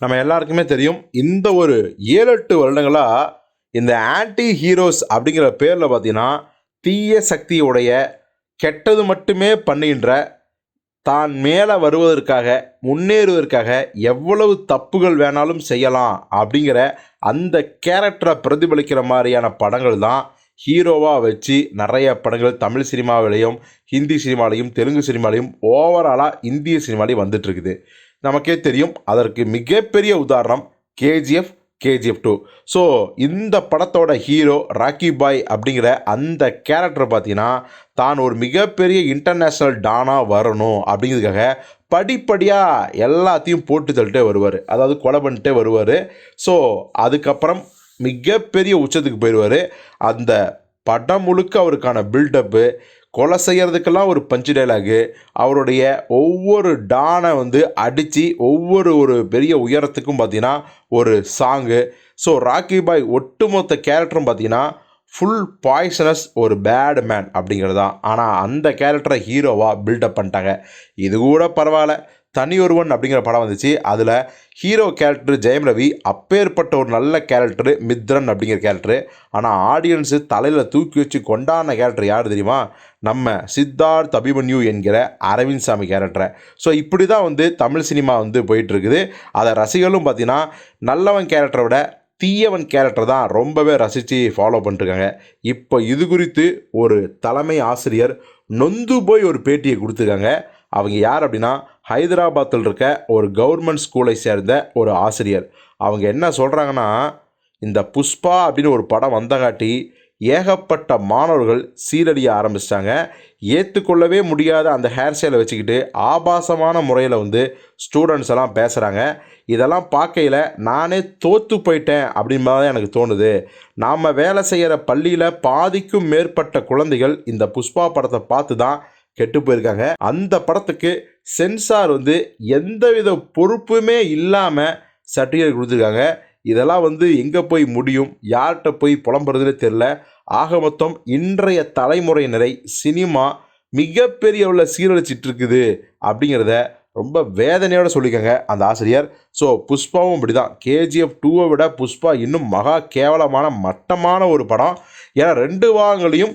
நம்ம எல்லாருக்குமே தெரியும் இந்த ஒரு ஏழு எட்டு வருடங்களாக இந்த ஆன்டி ஹீரோஸ் அப்படிங்கிற பேரில் பார்த்தீங்கன்னா தீய சக்தியுடைய கெட்டது மட்டுமே பண்ணுகின்ற தான் மேலே வருவதற்காக முன்னேறுவதற்காக எவ்வளவு தப்புகள் வேணாலும் செய்யலாம் அப்படிங்கிற அந்த கேரக்டரை பிரதிபலிக்கிற மாதிரியான படங்கள் தான் ஹீரோவாக வச்சு நிறைய படங்கள் தமிழ் சினிமாவிலையும் ஹிந்தி சினிமாலையும் தெலுங்கு சினிமாலையும் ஓவராலாக இந்திய சினிமாலையும் வந்துட்டுருக்குது நமக்கே தெரியும். அதற்கு மிகப்பெரிய உதாரணம் கேஜிஎஃப் கேஜிஎஃப் டூ ஸோ இந்த படத்தோட ஹீரோ ராக்கி பாய் அப்படிங்கிற அந்த கேரக்டர் பார்த்தீங்கன்னா தான் ஒரு மிகப்பெரிய இன்டர்நேஷ்னல் டானாக வரணும். அப்படிங்கிறதுக்காக படிப்படியாக எல்லாத்தையும் போட்டு தள்ளிட்டே வருவார். அதாவது கொலை பண்ணிட்டே வருவார். ஸோ அதுக்கப்புறம் மிகப்பெரிய உச்சத்துக்கு போயிடுவார் அந்த படம் முழுக்க அவருக்கான பில்டப்பு கொலை செய்கிறதுக்கெல்லாம் ஒரு பஞ்சு டைலாகு அவருடைய ஒவ்வொரு டானை வந்து அடித்து ஒவ்வொரு ஒரு பெரிய உயரத்துக்கும் பார்த்தீங்கன்னா ஒரு சாங்கு ஸோ ராக்கி பாய் ஒட்டுமொத்த கேரக்டரும் பார்த்தீங்கன்னா ஃபுல் பாய்சனஸ் ஒரு பேட் மேன் அப்படிங்கிறது தான் ஆனால் அந்த கேரக்டரை ஹீரோவாக பில்டப் பண்ணிட்டாங்க. இது கூட பரவாயில்ல. தனியொருவன் அப்படிங்கிற படம் வந்துச்சு. அதில் ஹீரோ கேரக்டர் ஜெயம் ரவி அப்பேற்பட்ட ஒரு நல்ல கேரக்டர் மித்ரன் அப்படிங்கிற கேரக்டர் ஆனால் ஆடியன்ஸு தலையில் தூக்கி வச்சு கொண்டாடின கேரக்டர் யார் தெரியுமா? நம்ம சித்தார்த் அபிமன்யு என்கிற அரவிந்த் சாமி கேரக்டரை ஸோ இப்படி தான் வந்து தமிழ் சினிமா வந்து போயிட்டுருக்குது. அதை ரசிகர்களும் பார்த்திங்கன்னா நல்லவன் கேரக்டரை விட தீயவன் கேரக்டர் தான் ரொம்பவே ரசித்து ஃபாலோ பண்ணிட்டுருக்காங்க. இப்போ இது குறித்து ஒரு தலைமை ஆசிரியர் நொந்து போய் ஒரு பேட்டியை கொடுத்துருக்காங்க. அவங்க யார் அப்படின்னா ஹைதராபாத்தில் இருக்க ஒரு கவர்மெண்ட் ஸ்கூலை சேர்ந்த ஒரு ஆசிரியர். அவங்க என்ன சொல்கிறாங்கன்னா இந்த புஷ்பா அப்படின்னு ஒரு படம் வந்தகாட்டி ஏகப்பட்ட மாணவர்கள் சீரழிய ஆரம்பிச்சிட்டாங்க. ஏற்றுக்கொள்ளவே முடியாத அந்த ஹேர் ஸ்டைலை வச்சுக்கிட்டு ஆபாசமான முறையில் வந்து ஸ்டூடெண்ட்ஸ் எல்லாம் பேசுகிறாங்க இதெல்லாம் பார்க்கையில் நானே தோற்று போயிட்டேன் அப்படின்னு தான் எனக்கு தோணுது. நாம் வேலை செய்கிற பள்ளியில் பாதிக்கும் மேற்பட்ட குழந்தைகள் இந்த புஷ்பா படத்தை பார்த்து தான் கெட்டு போயிருக்காங்க. அந்த படத்துக்கு சென்சார் வந்து எந்தவித பொறுப்புமே இல்லாமல் சர்டிஃபிகேட் கொடுத்துருக்காங்க. இதெல்லாம் வந்து எங்கே போய் முடியும்? யார்கிட்ட போய் புலம்புறதுன்னு தெரில ஆக மொத்தம் இன்றைய தலைமுறையினரை சினிமா மிகப்பெரிய உள்ள சீரழிச்சிட்டு இருக்குது அப்படிங்கிறத ரொம்ப வேதனையோடு சொல்லிக்கோங்க அந்த ஆசிரியர். ஸோ புஷ்பாவும் இப்படி தான் கேஜிஎஃப் டூவை விட புஷ்பா இன்னும் மகா கேவலமான மட்டமான ஒரு படம். ஏன்னா ரெண்டு பாகங்களையும்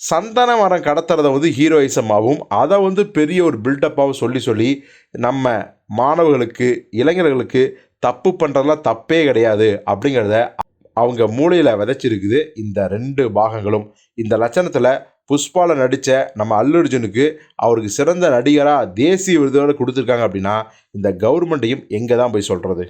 சந்தன மரம் கடத்துறத வந்து ஹீரோயிசமாகவும் அதை வந்து பெரிய ஒரு பில்டப்பாகவும் சொல்லி சொல்லி நம்ம மாணவர்களுக்கு இளைஞர்களுக்கு தப்பு பண்ணுறதுலாம் தப்பே கிடையாது அப்படிங்கிறத அவங்க மூளையில் விதைச்சிருக்குது இந்த ரெண்டு பாகங்களும். இந்த லட்சணத்தில் புஷ்பாவில் நடித்த நம்ம அல்லுர்ஜுனுக்கு அவருக்கு சிறந்த நடிகராக தேசிய விருதோடு கொடுத்துருக்காங்க அப்படின்னா இந்த கவர்மெண்ட்டையும் எங்கே தான் போய் சொல்கிறது